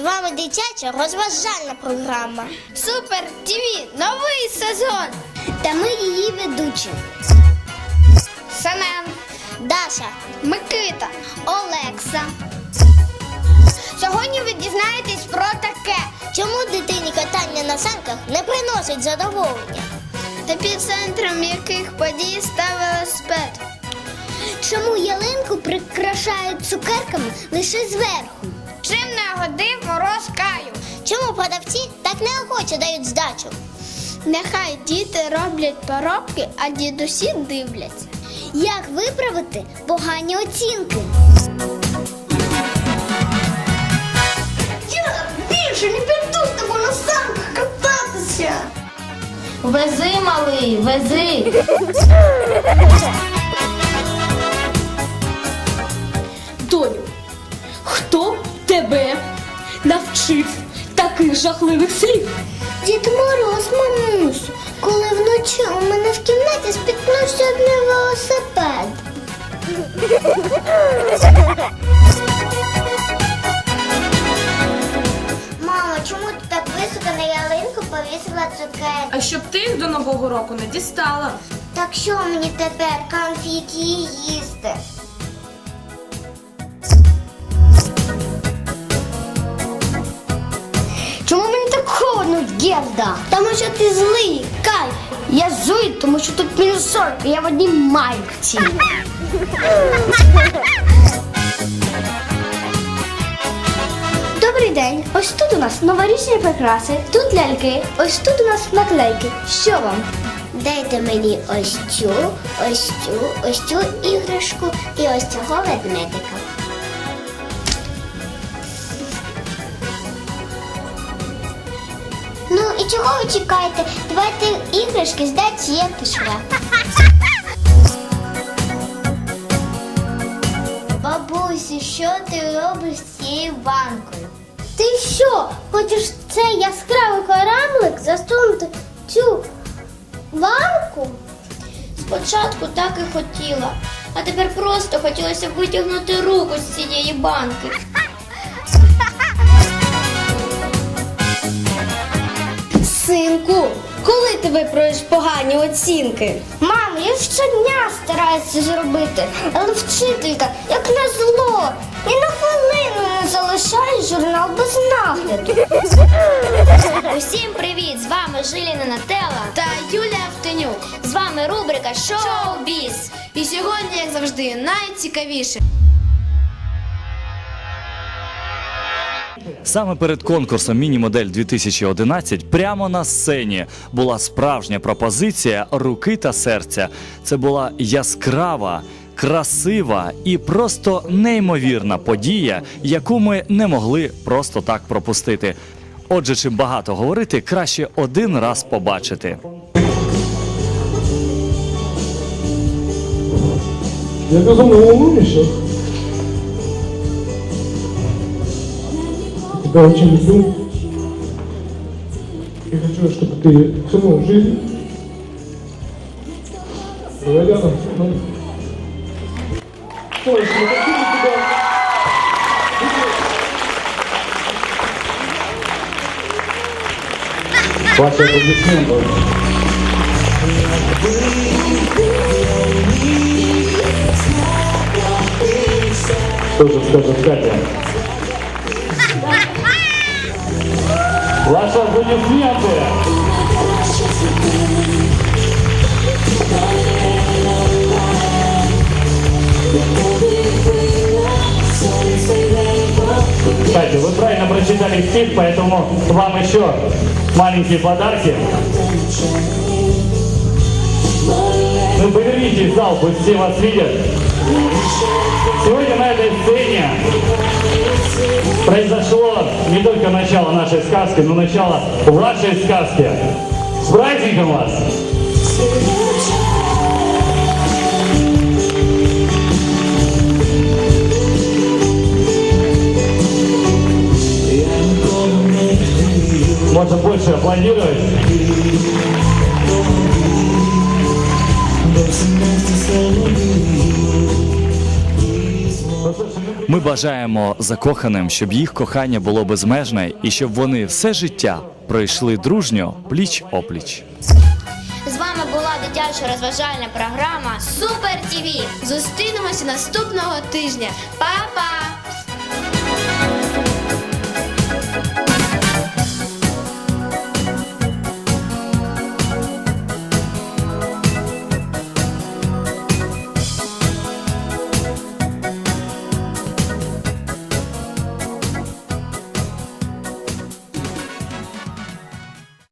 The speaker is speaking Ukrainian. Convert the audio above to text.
вами дитяча розважальна програма. Супер ТВ, новий сезон. Та ми її ведучі. Семен, Даша, Микита, Олекса. Сьогодні ви дізнаєтесь про таке. чому дитині катання на санках не приносить задоволення? Епіцентром яких подій став велосипед. Чому ялинку прикрашають цукерками лише зверху? Чим не годив мороз каю? Чому продавці так неохоче дають здачу? Нехай діти роблять поробки, а дідусі дивляться. Як виправити погані оцінки? Я більше не піду з тобою на санках кататися. Вези, малий, вези. тебе навчив таких жахливих слів? Дід Мороз, мамусю, коли вночі у мене в кімнаті спіткнувся один велосипед. Мамо, чому ти так високо на ялинку повісила цукерки? А щоб ти їх до нового року не дістала. Так що мені тепер конфіки їсти? Чому мені так холодно, Герда? Тому що ти злий, Кай. Я злий, тому що тут мінус 40, і я в одній майці. Добрий день. Ось тут у нас новорічні прикраси, тут ляльки, ось тут у нас наклейки. Що вам? Дайте мені ось цю, ось цю, ось цю іграшку і ось цього ведмедика. І чого ви чекаєте? Давайте іграшки здайте, я пішла. Бабусю, що ти робиш з цією банкою? Ти що? Хочеш цей яскравий карамлик засунути в цю банку? Спочатку так і хотіла, а тепер просто хотілося витягнути руку з цієї банки. Ти виправиш погані оцінки? Мам, я щодня стараюся зробити, але вчителька, як на зло, і на хвилину не залишає журнал без нагляду. Усім привіт! З вами Жиліна Нателла та Юлія Автенюк. З вами рубрика Шоу-біз. І сьогодні, як завжди, найцікавіше. Саме перед конкурсом Міні-модель 2011 прямо на сцені була справжня пропозиція руки та серця. Це була яскрава, красива і просто неймовірна подія, яку ми не могли просто так пропустити. Отже, чим багато говорити, краще один раз побачити. Я безумно волнуюсь сейчас. Тебя очень люблю. И хочу, чтобы ты всю жизнь была рядом со мной. Точно, у тебя... Ваши аплодисменты. Что же скажет Катя? Ваши аплодисменты. Кстати, вы правильно прочитали стих, поэтому вам еще маленькие подарки. Ну, повернитесь в зал, пусть все вас видят. Сегодня на этой сцене произошло не только начало нашей сказки, но начало вашей сказки. С праздником вас! Можно больше аплодировать. Слушай, ну, Ми бажаємо закоханим, щоб їх кохання було безмежне і щоб вони все життя пройшли дружньо пліч опліч. З вами була дитяча розважальна програма Супер ТВ. Зустрінемося наступного тижня. Па-па!